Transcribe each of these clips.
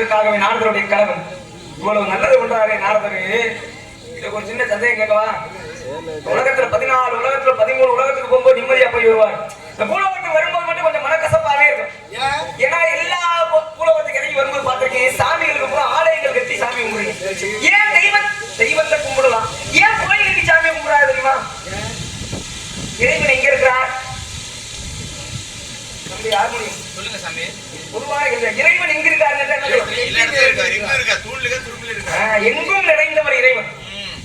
என்பதற்காகவே நாரதருடைய கலவன் இவ்வளவு நல்லது பண்றாரு நாரதரு. இதுக்கு ஒரு சின்ன சந்தேகம் கேட்கவா? உலகத்துல பதினாலு உலகத்துல பதிமூணு உலகத்துக்கு போகும்போது நிம்மதியா போய் வருவார். இந்த பூலோகத்துக்கு வரும்போது மட்டும் கொஞ்சம் மனக்கசப்பாவே இருக்கும். ஏன் ஏன்னா எல்லா பூலோகத்துக்கு இறங்கி வரும்போது பார்த்திருக்கேன் சாமிகளுக்கு பூரா ஆலயங்கள் கட்டி சாமி கும்பிடுறீங்க. ஏன் தெய்வம் தெய்வத்தை கும்பிடலாம்? ஏன் கோயில் கட்டி சாமி கும்பிடாது தெரியுமா? இறைவன் எங்க இருக்கிறார்? சொல்லுங்க சாமி. பொதுவாக இல்ல இறைவன் எங்க இருக்காருன்னு எங்கும் நிறைந்தவர் இறைவன்.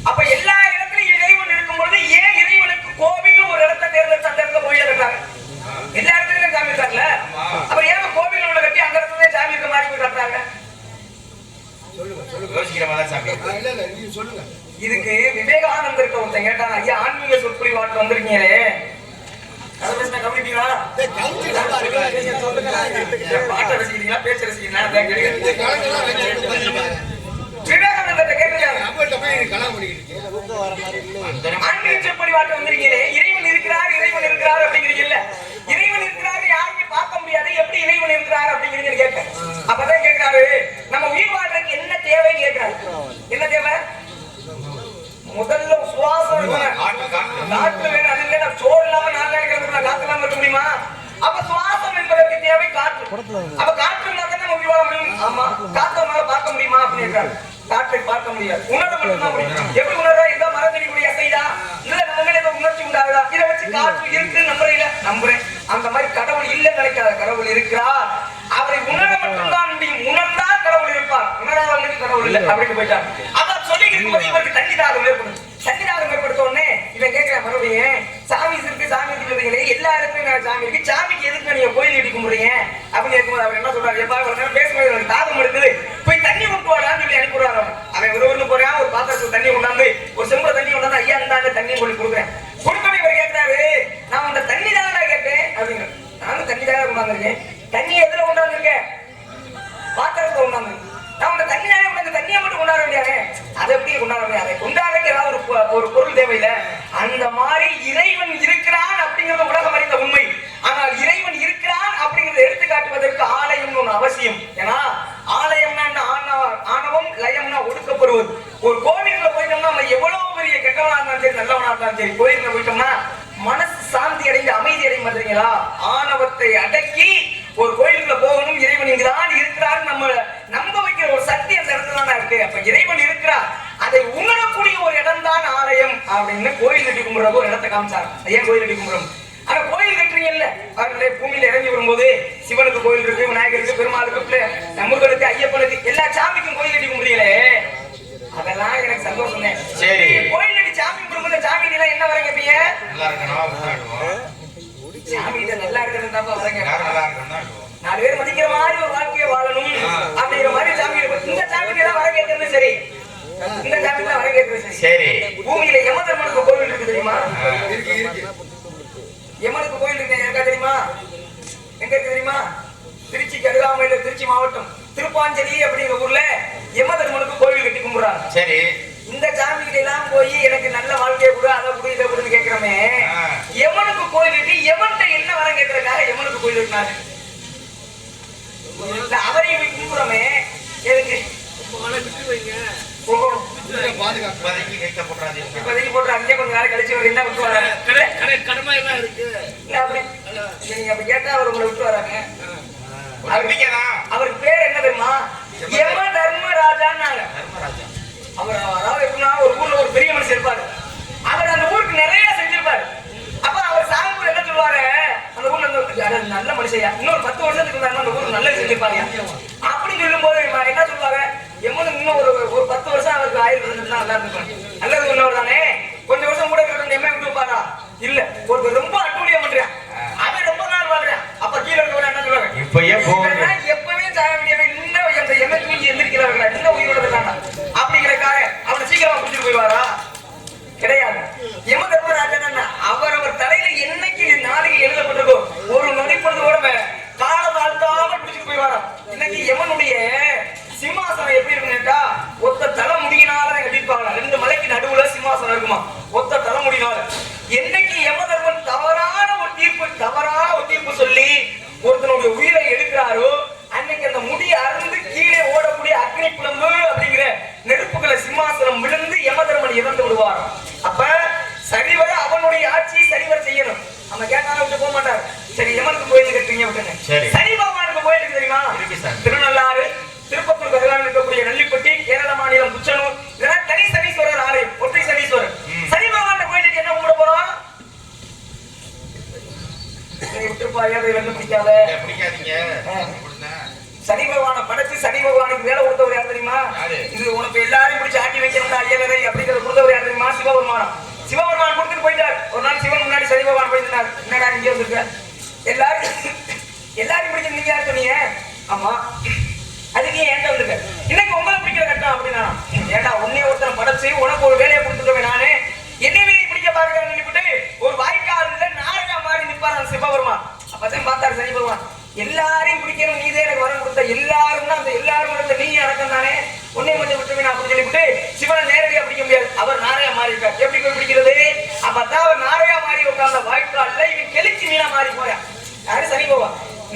அப்ப எல்லா இடத்துலயும் இறைவன் இருக்கும் பொழுது ஏன் இறைவனுக்கு கோவில் ஒரு இடத்தை தேர்ந்தெடுத்து அந்த இடத்துல கோயில் கட்டுறாங்க எல்லா இடத்துலயும் சாமி இருக்காங்கல்ல அப்ப ஏன் கோவில் உள்ள கட்டி அந்த இடத்துல சாமி இருக்க மாதிரி போய் கட்டுறாங்க? இதுக்கு விவேகானந்தருக்கு ஒருத்தன் கேட்டான் ஐயா ஆன்மீக சொற்பொழிவாட்டு வந்திருக்கீங்களே. பாட்டை ரசிக்கிறீங்களா பேச்ச ரசிக்கிறீங்களா அதான் இந்த கேட்கிறேன். கணக்கெல்லாம் வச்சுக்கிட்டு உட்கார்ந்திருக்காங்க. விவேகானந்தர்ட்ட கேட்டிருக்காங்க நம்மள்ட்ட போய் நீ கல்யாணம் பண்ணிக்கிட்டு இருக்கியா? அந்த ஆன்மீக சொற்பொழிவாட்டு வந்திருக்கீங்களே? இறைவன் இருக்கிறார் இறைவன் இருக்கிறார் அப்படிங்கிறீங்கல்ல இறைவன் இருக்கிறார் யாரையும் பார்க்க முடியாது. எப்படி இறைவன் இருக்கிறார் அப்படிங்கிறீங்கன்னு கேட்பேன் அப்பதான் கேட்கிறாரு நம்ம உயிர் வாழ்றதுக்கு என்ன தேவைன்னு கேட்கிறாரு. என்ன தேவை? முதல்ல சுவாசம் இருக்கணும். காற்று வேணும். அது இல்லைன்னா சோறு இல்லாம நான் நினைக்கிறது காத்து இல்லாம இருக்க முடியுமா? அப்ப சுவாசம் என்பதற்கு தேவை காற்று. அப்ப காற்று இருந்தா தான் நம்ம உயிர் வாழ முடியும்? ஆமா. காற்றை நம்மளால பார்க்க முடியுமா அப்படின்னு கேட்கிறாரு. காற்றை பார்க்க முடியாது. எப்படி உணர்றா இந்த மரத்தடி கூட அசைதா? இல்ல நம்ம மேல ஏதோ உணர்ச்சி உண்டாகுதா? இதை வச்சு காற்று இருக்கு நம்புறீங்களா? நம்புறேன். அந்த மாதிரி கடவுள் இல்லைன்னு நினைக்காத கடவுள் இருக்கிறார். அவரை உணர மட்டும்தான் முடியும். உணர்ந்தால் கடவுள் இருப்பார். உணராதவர்களுக்கு கடவுள் இல்லை. அப்படின்னு போயிட்டார் அதான் சொல்லி இருக்கும்போது இவருக்கு தண்ணி தாகம் ஏற்படும். தண்ணி தாகம் ஏற்படுத்த உடனே இவன் கேட்கிறேன் மறுபடியும் சாமி இருக்கு சாமி இருக்கு சொல்றீங்களே எல்லா இடத்துலயும் நான் சாமி இருக்கு சாமிக்கு எதுக்கு நீங்க கோயில் கட்டி கும்பிடுறீங்க அப்படின்னு இருக்கும்போது அவர் என்ன சொல்றாரு? எப்பா ஒரு நேரம் பேசும்போது எனக்கு தாகம் எடுக்குது போய் தண்ணி கொண்டு வாடான்னு சொல்லி அனுப்பிடுறாரு அவன். அவன் ஒரு ஒண்ணு போறான் ஒரு பாத்திரத்துல தண்ணி கொண்டாந்து ஒரு செம்புல தண்ணி கொண்டாந்து ஐயா இருந்தாங்க சொல்லி கொடுக்குறேன். கொடுக்கணும் இவர் கேட்கிறாரு நான் உன்ட தண்ணி தானடா கேட்டேன் அப்படிங்கிற நானும் தண்ணி தானே கொண்டாந்துருக்கேன். தண்ணி எதுல கொண்டாந்துருக்கேன் பாத்திரத்தை கொண்டாந்துருக்கேன். நான் உன்னை தண்ணி தானே கொண்டாந்து தண்ணியை மட்டும் கொண்டாட முடியாது அதை எப்படி கொண்டாட முடியாது அதை கொண்டாடಕ್ಕೆ ஏதாவது ஒரு ஒரு பொருள் தேவையில்லை. அந்த மாதிரி இறைவன் இருக்கிறான் அப்படிங்கிறது உலகம் அறிந்த உண்மை. ஆனால் இறைவன் இருக்கிறான் அப்படிங்கிறத எடுத்து காட்டுவதற்கு ஆலயம் ஒன்று அவசியம். ஏன்னா ஆலயம்னா என்ன? ஆணவ- ஆணவம் லயம்னா ஒடுக்கப்படுவது. ஒரு கோ போயிட்டோம்னா நம்ம எவ்வளவு பெரிய கெட்டவனா இருந்தாலும் சரி நல்லவனா இருந்தாலும் சரி கோயிலுக்குள்ள போயிட்டோம்னா மனசு சாந்தி அடைந்து அமைதி அடையும் மாதிரிங்களா ஆணவத்தை அடக்கி ஒரு கோயிலுக்குள்ள போகணும் இறைவன் இங்குதான் இருக்கிறார் நம்ம நம்ப வைக்கிற ஒரு சக்தி அந்த இடத்துல தான் இருக்கு. அப்ப இறைவன் இருக்கிறார். அதை உணரக்கூடிய ஒரு இடம் தான் ஆலயம் அப்படின்னு கோயில் கட்டி கும்பிடுறது ஒரு இடத்தை காமிச்சார் ஏன் கோயில் கட்டி கும்பிடுறோம். ஆனா கோயில் கட்டுறீங்கல்ல அவர்களே பூமியில இறங்கி வரும்போது சிவனுக்கு கோயில் இருக்கு விநாயகருக்கு பெருமாளுக்கு முருகனுக்கு ஐயப்பனுக்கு எல்லா சாமிக்கும் கோயில் கட்டி கும்பிடுறீங்களே. அதெல்லாம் எனக்கு சந்தோஷம். சரி. கோயில் கட்டி சாமி கும்பிடும்போது சாமி எல்லாம் என்ன வர கேப்பீங்க நல்லா இருக்கணும் முன்னாடுவோம் சாமி கிட்ட நல்லா இருக்கிறது தான் வர கேட்பேன் எல்லாரும் நல்லா இருக்கணும் தான் ஆடுவோம். நாலு பேர் மதிக்கிற மாதிரி ஒரு வாழ்க்கையை வாழணும் ஆ. அப்படிங்கிற மாதிரி சாமி இருக்கும். இந்த சாமிக்கு எல்லாம் வர கேட்கறது சரி. இந்த சாமிக்கு எல்லாம் வர கேட்கறது சரி. சரி. பூமியில யம தர்மனுக்கு கோவில் இருக்கு தெரியுமா? யமனுக்கு கோவில் இருக்கு. தெரியுமா? எங்க இருக்கு தெரியுமா? திருச்சிக்கு அருகாமையில திருச்சி மாவட்டம். திருப்பாஞ்சலி அப்படிங்கிற ஊர்ல யம தர்மனுக்கு கோவில் கட்டி கும்பிடுறாங்க. சரி. இந்த சாமி கிட்ட எல்லாம் போய் எனக்கு நல்ல வாழ்க்கையை கொடு அதை கொடு இதை கொடுன்னு கேட்கிறோமே. எவனுக்கு கோயில் கட்டி எவன்கிட்ட என்ன வரம் கேட்கறதுக்காக எவனுக்கு கோயில் இல்ல, அவரையும் போய் கும்பிடுறோமே. எதுக்கு? இப்போதைக்கு போட்டு அங்கே கொஞ்ச நாள் கழிச்சு அவர் என்ன விட்டு வராங்க அப்படி கேட்டா அவர் உங்களை விட்டு வராங்க ஒரு நம்பிக்கைதான் அவருக்கு பேர் என்ன தெரியுமா யம தர்மராஜான்னாங்க தர்மராஜா அவர் அதாவது எப்படின்னா ஒரு ஊர்ல ஒரு பெரிய மனுஷன் இருப்பாரு அவர் அந்த ஊருக்கு நிறைய செஞ்சிருப்பாரு அப்ப அவர் சாகும்போது என்ன சொல்லுவாரு அந்த ஊர்ல இருந்து "அட, நல்ல மனுஷயா இன்னொரு பத்து வருஷத்துக்கு இருந்தாருன்னா அந்த அப்படி நல்லது செஞ்சிருப்பாங்க சொல்லும்போது என்ன சொல்லுவாங்க? எம்மது இன்னும் ஒரு ஒரு பத்து வருஷம் அவருக்கு ஆயுள் இருந்துச்சுன்னா நல்லா இருந்திருக்கும். நல்லது உள்ளவர் தானே கொஞ்சம் வருஷம் கூட இருக்கட்டும் எம்ஏ விட்டு பாரா இல்ல. ஒரு சனி பகவானை படைச்சு சனி பகவானுக்கு வேலை கொடுத்தவர் யார் தெரியுமா? இது உனக்கு எல்லாரையும் பிடிச்சி ஆட்டி வைக்கணும்டா ஐயவரை அப்படிங்கிறத கொடுத்தவர் யார் தெரியுமா? சிவபெருமானம். சிவபெருமான் கொடுத்துட்டு போயிட்டார். ஒரு நாள் சிவன் முன்னாடி சனி பகவான் போயிருந்தார் என்னடா இங்கே வந்திருக்க? எல்லாரும் எல்லாரையும் பிடிச்சு நீங்க யார் சொன்னீங்க? ஆமா. அதுக்கு ஏன் என்கிட்ட வந்திருக்க? இன்னைக்கு உங்களை பிடிக்கிற கட்டம் அப்படின்னா ஏன்டா உன்னை ஒருத்தனை படைச்சு உனக்கு ஒரு வேலையை கொடுத்துருவேன் நானு? என்னையுமே நீ பிடிக்க பாருங்க சொல்லிவிட்டு ஒரு வாய்க்காலில் நாரகா மாதிரி நிற்பாரான் சிவபெருமான். அப்பதான் பார்த்தாரு சனி பகவான். எல்லாரையும் பிடிக்கணும் நீதே எனக்கு வரம் கொடுத்த. எல்லாரும் அந்த எல்லாரும் இருந்த நீ அடக்கம் தானே? உன்னை கொஞ்சம் விட்டுவினா அப்படின்னு சொல்லிவிட்டு சிவனை நேரடியா பிடிக்க முடியாது. அவர் நாரையா மாறி இருக்கார். எப்படி போய் பிடிக்கிறது? அப்பதான் அவர் நாரையா மாறி உட்கார்ந்த வாய்க்கால்ல இவன் கெளிச்சி மீனா மாறி போயா யாரு? சரி போவா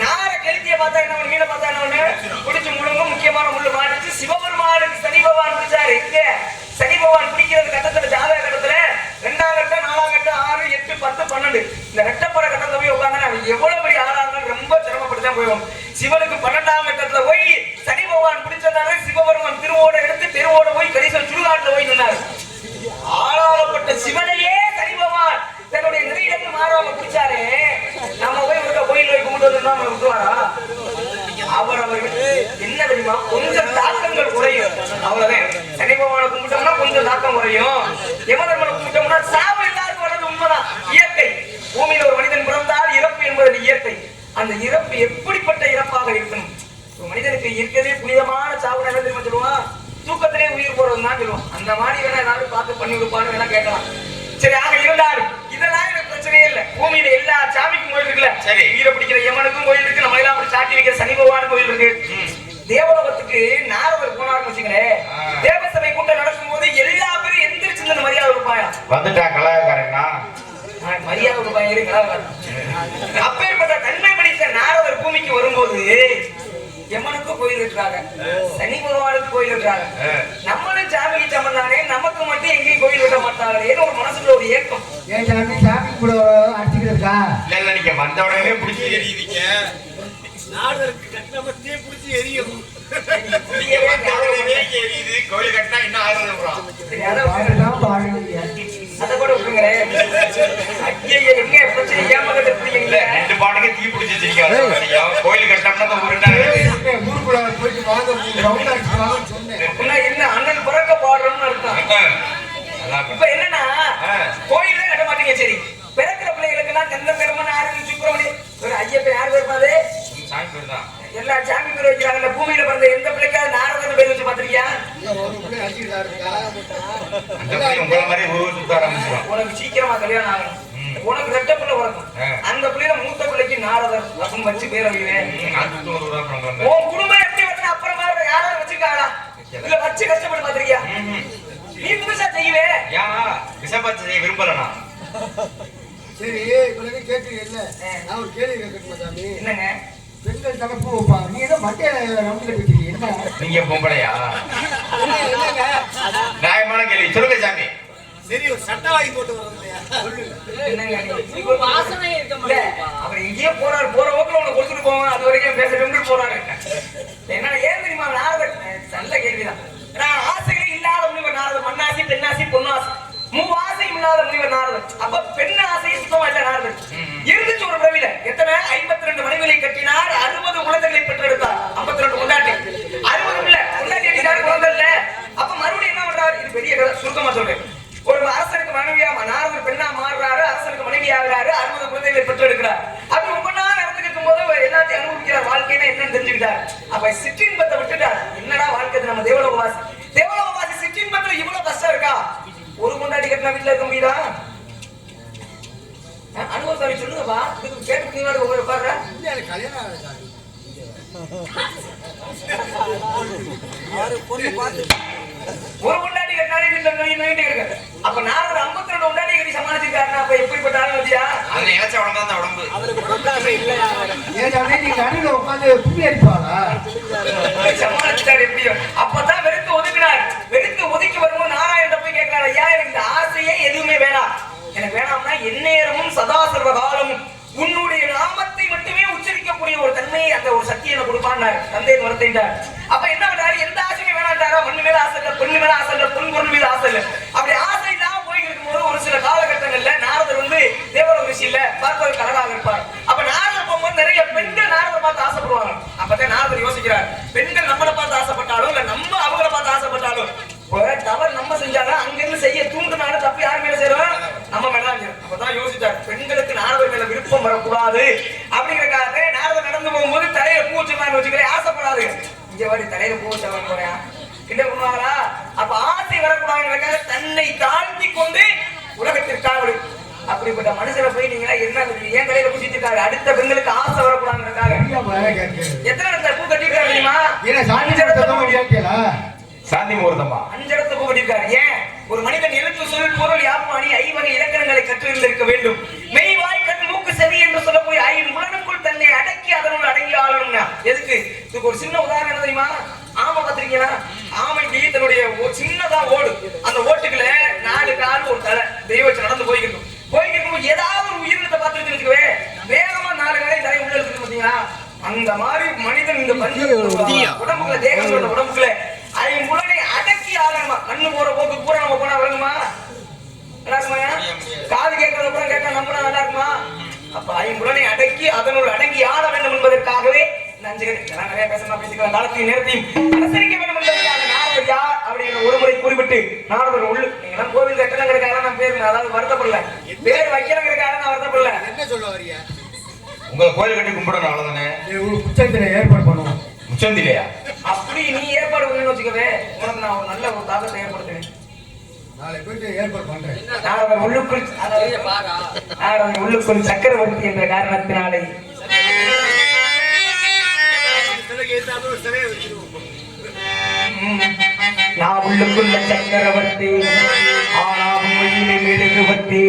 நார கெளுத்திய பார்த்தா என்ன பண்ணு, மீனை பார்த்தா என்ன பண்ணு? பிடிச்சு முழுங்க முக்கியமான முள்ளு மாறிச்சு சிவபெருமானுக்கு சனி பகவான் பிடிச்சாரு. இங்க சனி பகவான் பிடிக்கிறது கட்டத்துல ஜாதக கட்டத்துல. ரெண்டாம் கட்டம் நாலாம் கட்டம் ஆறு எட்டு பத்து பன்னெண்டு. இந்த ரெட்டப்பட கட்டத்துல போய் உட்காந்து எவ்வளவு பெரிய ஆளா இருந்தாலும் ரொம்ப சிரமப்பட்டு தான் போயிடும். சிவனுக்கு பன்னெண்டாம் கட்டத்துல போய் சனி பகவான் பிடிச்சதால சிவபெருமான் திருவோட எடுத்து தெருவோட போய் கடைசியில் சுடுகாட்டுல போய் நின்னார். ஆளாகப்பட்ட சிவனையே சனி பகவான் தன்னுடைய நெறியிலிருந்து மாறாம பிடிச்சாரே. நம்ம போய் ஒரு கோயில் போய் கும்பிட்டு வந்து நம்ம விட்டுவாரா அவர் அவருக்கு என்ன தெரியுமா? கொஞ்சம் தாக்கங்கள் குறையும். அவ்வளவுதான். சனி பகவானை கும்பிட்டோம்னா கொஞ்சம் தாக்கம் குறையும். யமதர்மனை கும்பிட்டோம்னா சாவு எல்லாருக்கும் வர்றது உண்மைதான். இயற்கை. பூமியில ஒரு மனிதன் பிறந்தால் இறப்பு என்பது இயற்கை. அந்த இறப்பு எப்படிப்பட்ட இறப்பாக இருக்கணும் ஒரு மனிதனுக்கு இருக்கிறதே புனிதமான சாவு என்ன தெரியுமா சொல்லுவான் தூக்கத்திலே உயிர் போறது தான் சொல்லுவான் அந்த மாதிரி வேணா ஏதாவது பார்த்து பண்ணி கொடுப்பான்னு வேணா கேட்கலாம். சரி ஆக இருந்தாலும் இதெல்லாம் எனக்கு பிரச்சனையே இல்ல. பூமியில எல்லா சாமிக்கும் கோயில் இருக்குல்ல? சரி. உயிரை பிடிக்கிற யமனுக்கும் கோயில் இருக்கு. நம்ம எல்லாம் அப்படி சாட்டி வைக்கிற சனி பகவான் கோயில் இருக்கு. தேவலோகத்துக்கு நாரதர் போனார்னு வச்சுங்களேன் ஆ. தேவசபை கூட்டம் நடக்கும் போது எல்லா பேரும் எந்திரிச்சு இந்த மரியாதை கொடுப்பாயா? வந்துட்டா கலாக்காரனா மரியாதை கொடுப்பாங்க இரு, கலாச்சாரம். அப்பேற்பட்ட தன்மை படித்த நாரதர் பூமிக்கு வரும்போது யமனுக்கும் கோயில் இருக்கிறாங்க சனி பகவானுக்கு கோயில் இருக்கிறாங்க ஆ. நம்மளும் சாமிக்கு சம்பந்தானே நமக்கு மட்டும் எங்கேயும் கோயில் விட மாட்டாங்களேன்னு ஒரு மனசுல ஒரு ஏக்கம். ஏன் சாமி சாமி கூட அடிச்சுக்கிறதுக்கா இல்ல இல்ல நீங்க வந்த உடனே பிடிச்சி எறியுவீங்க நாடருக்கு கட்டினப்ப தீ பிடிச்சி எரியும் எரியுது கோயில் கட்டினா அப்புறம் சரி, அதை கூட விட்டுருங்களேன் ஐயையே, எங்க? பிரச்சனை இல்ல புரியுங்களே ரெண்டு பாட்டுக்கு தீ பிடிச்சி வச்சிருக்கீங்க கோயில் கட்டம்னா இருக்குது. ஊருக்குள்ள போயிட்டு வாங்க ரவுண்ட் அடிச்சு வாங்கன்னு சொன்னேன். என்ன அண்ணன் பிறக்க பாடுறோம்னு அர்த்தம். இப்ப என்னன்னா. கோயிலே கட்ட மாட்டீங்க சரி. பிறக்கிற பிள்ளைகளுக்கு எல்லாம் கந்த பெருமன் ஆறு சுப்பிரமணி. ஒரு ஐயப்பன் யார் பேர் பாது சாமி பேர் தான். எல்லா சாமி பேர் வைக்கிறாங்கல்ல பூமியில பிறந்த எந்த பிள்ளைக்காவது நாரதன் பேர் வச்சு பாத்திருக்கியா சுத்த ஆரம்பிச்சிடும் உனக்கு சீக்கிரமா கல்யாணம் ஆகணும். ம். உனக்கு ரெட்ட பிள்ளை பிறக்கும். அந்த பிள்ளைல மூத்த பிள்ளைக்கு நாரதர் அப்படின்னு வச்சு பேர் பண்ணுவாங்க உன் குடும்பம் எப்படி வந்து அப்புறமா யாராவது வச்சிருக்காங்களா? இல்ல வச்சு கஷ்டப்பட்டு பாத்திருக்கியா நீ புதுசா செய்வே. ஏன் விஷப்பத்தை செய்ய விரும்பலனா சரி இவ்வளவு கேட்குறீங்கல்ல நான் ஒரு கேள்வி கேட்கட்டுமா சாமி? என்னங்க? பெண்கள் தலைப்பு வைப்பாங்க நீ ஏதோ என்ன? நீங்க பொம்பளையா? நியாயமான கேள்வி. சொல்லுங்க சாமி. சரி ஒரு சட்டை வாங்கி போட்டு அவர் எங்கேயோ போறாரு போற போக்குல உனக்கு கொடுத்துட்டு போவாங்க. அது வரைக்கும் பேச போறாரு. என்ன ஏன் தெரியுமா நாரதர் நல்ல கேள்விதான். நான் ஆசைகளே இல்லாத முனிவர் நாரதர் மண்ணாசி பெண்ணாசி பொன்னாசி. மூவாசையும் இல்லாத முனிவர் நாரதர் அப்ப பெண் ஆசையே சுத்தமா இல்ல நாரதர் இருந்துச்சு ஒரு பிறவில எத்தனை? ஐம்பத்தி ரெண்டு மனைவிகளை கட்டினார் அறுபது குழந்தைகளை பெற்றெடுத்தார். ஐம்பத்தி ரெண்டு கொண்டாட்டி அறுபது இல்ல கொண்டாட்டி குழந்தை இல்ல. அப்ப மறுபடியும் என்ன பண்றாரு? இது பெரிய கதை சுருக்கமா சொல்றேன். ஆகுறாரு அறுபது குழந்தைகளை பெற்றெடுக்கிறார். அப்படி ஒவ்வொன்றா நடந்துட்டு இருக்கும்போது அவர் எல்லாத்தையும் அனுபவிக்கிறார் வாழ்க்கைன்னா என்னன்னு தெரிஞ்சுக்கிட்டார். அப்ப சிற்றின்பத்தை விட்டுட்டார். என்னடா வாழ்க்கை நம்ம தேவலோகவாசி தேவலோகவாசி சிற்றின்பத்துல இவ்வளவு கஷ்டம் இருக்கா? ஒரு கொண்டாடி கட்டினா வீட்டுல இருக்க முடியுதா? அஹ் அனுபவசாமி சொல்லுங்கப்பா. இதுக்கு கேட்டு உங்களை உட்கார்ற இல்ல எனக்கு கல்யாணம் ஒரு கொண்டாடி கட்டினாலே வீட்டுல நோயிட்டே இருக்கு அப்ப நாரதர் ஐம்பத்தி ரெண்டு கொண்டாடி கட்டி சமாளிச்சிருக்காருன்னா அப்ப எப்படிப்பட்ட ஆளு வந்தியா? அதுல இழைச்ச உடம்பு அந்த உடம்பு. ஏன் சாமி நீங்க அடியில உட்காந்து கும்மி அடிப்பாளா? சமாளிச்சார் எப்படியோ. அப்பதான் வெறுத்து ஒதுக்கினார். வெறுத்து ஒதுக்கி வரும்போது நாராயணன் போய் கேட்கிறார் ஐயா எனக்கு இந்த ஆசையே எதுவுமே வேணாம். எனக்கு வேணாம்னா எந்நேரமும் சதா சர்வ காலமும். உன்னுடைய நாமத்தை மட்டுமே உச்சரிக்கக்கூடிய ஒரு தன்மையை அந்த ஒரு சக்தி எனக்கு கொடுப்பான்னார் தந்தை வரத்தைண்டார் அப்ப என்ன பண்றாரு? எந்த ஆசையுமே வேணாண்டாரா மண்ணு மேல ஆசை இல்ல பொண்ணு மேல ஆசை இல்ல பொன் பொருள் மீது ஆசை இல்ல அப்படி ஆசை இல்லாம போய் இருக்கும்போது ஒரு சில காலகட்டங்கள்ல நாரதர் வந்து தேவர ரிஷி இல்ல பார்ப்பதற்கு அழகாக இருப்பார். அப்ப நாரதர் போகும்போது நிறைய பெண்கள் நாரதை பார்த்து ஆசைப்படுவாங்க. அப்பதான் நாரதர் யோசிக்கிறார் பெண்கள் நம்மளை பார்த்து ஆசைப்பட்டாலும் இல்ல நம்ம அவங்கள பார்த்து ஆசைப்பட்டாலும் தவறு நம்ம செஞ்சாலும் அங்கிருந்து செய்ய தூண்டுனாலும் தப்பு யார் மேல செய்யறோம் நம்ம மேல அப்பதான் யோசிச்சார் பெண்களுக்கு நாரதர் மேல விருப்பம் வரக்கூடாது. அப்படிங்கிறக்காக நாரதர் நடந்து போகும்போது தலையில பூ வச்சிருந்தான்னு வச்சுக்கிறேன் ஆசைப்படாது இங்க வாடி தலையில பூ வச்சவன் போறேன். என்ன பண்ணுவாங்களா? அப்ப ஆசை வரக்கூடாதுங்கிறக்காக தன்னை தாழ்த்தி கொண்டு அப்படிப்பட்ட மனுஷனை போய் நீங்க என்ன? ஏன் பூசிட்டு இருக்காரு அடுத்த பெண்களுக்கு ஆசை கேட்கிறேன். எத்தனை இடத்துல பூ கட்டிருக்காரு தெரியுமா? சாந்தி முகூர்த்தமா? அஞ்சு இடத்துல பூ கட்டிருக்காரு ஏன்? ஒரு மனிதன் எழுத்து சொல் பொருள் யாப்பாணி ஐவகை இலக்கணங்களை கற்றிருந்திருக்க வேண்டும். மெய் வாய் கண் மூக்கு செவி என்று சொல்லக்கூடிய ஐந்து முலனுக்குள் தன்னை அடக்கி அதனுள் அடங்கி ஆளணும்னா. எதுக்கு? இதுக்கு ஒரு சின்ன உதாரணம் தெரியுமா? ஆமை பார்த்திருக்கீங்களா? ஆமைக்கு தன்னுடைய ஒரு சின்னதா ஓடு. அந்த ஓட்டுக்குள்ள நாலு கால் ஒரு தலை. தெய்வ வச்சு நடந்து போய்கிட்டு போய்கிட்டு இருக்கும்போது ஏதாவது ஒரு உயிரினத்தை பார்த்துட்டு வச்சுக்கவே வேகமா நாலு காலை தலை உள்ள இருக்கு பாத்தீங்களா? அந்த மாதிரி மனிதன் இந்த பஞ்ச உடம்புல தேகங்களோட உடம்புக்குள்ள ஐம்புலனை அடக்கி ஆகணுமா கண்ணு போற போக்கு பூரா நம்ம போனா விளங்குமா? காது கேட்கறத பூரா கேட்டா நம்பினா நல்லா இருக்குமா? அப்ப ஐம்புலனை அடக்கி அதனுள் அடங்கி ஆட வேண்டும் என்பதற்காகவே இதெல்லாம் நிறைய பேசலாம் பேசிக்கலாம். காலத்தையும் நேரத்தையும் அனுசரிக்க வேண்டும் என்பதற்காக நாரதர் ஒரு முறை குறிப்பிட்டு நாரதர் உள்ளு நீங்களாம் கோவில் கட்டணங்கிறதுக்காக நான் பேர் அதாவது வருத்தப்படல. பேர் வைக்கிறங்கிறதுக்காக நான் வருத்தப்படல. என்ன சொல்ல வரிய உங்களை கோயில் கட்டி கும்பிடணும் அவ்வளவுதானே? உச்சத்தில ஏற்பாடு பண்ணுவோம். உச்சந்திலையா அப்படி நீ ஏற்பாடு பண்ணணும்னு வச்சுக்கவே உனக்கு நான் ஒரு நல்ல ஒரு தாக்கத்தை ஏற்படுத்துவேன். நாளை போயிட்டு ஏற்பாடு பண்றேன். நாரதர் உள்ளுக்குள் சக்கரவர்த்தி என்ற காரணத்தினாலே. சிலைக்கு நான் உள்ளுக்குள்ள சக்கரவர்த்தி. ஆனா உண்மையிலே மெழுகுவர்த்தி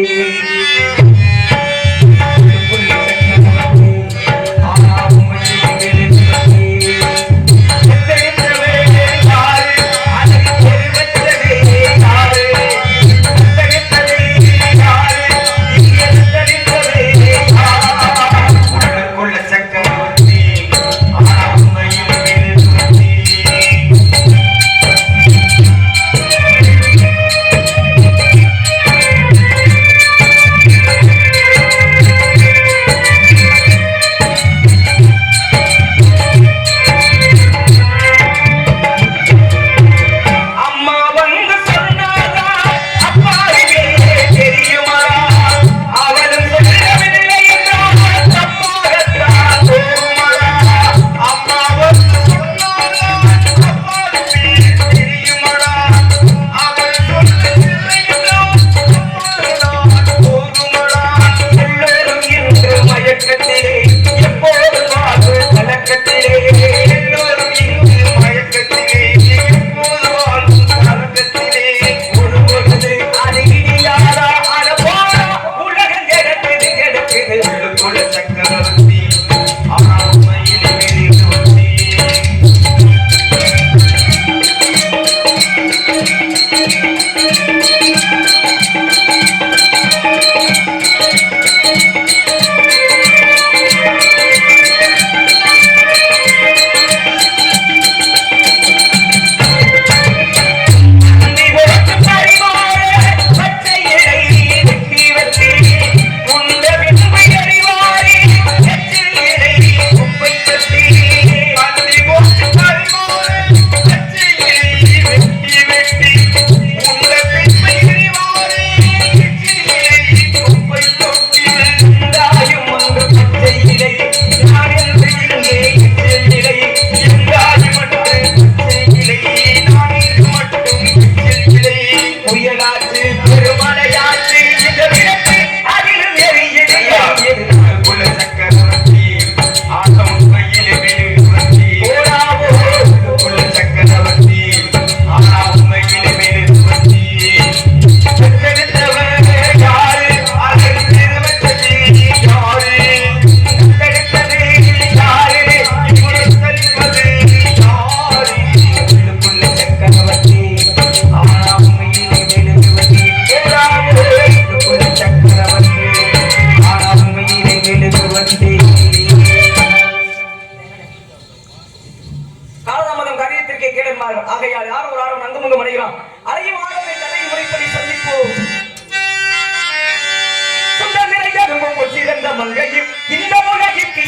சுந்தர இந்த உலகிற்கு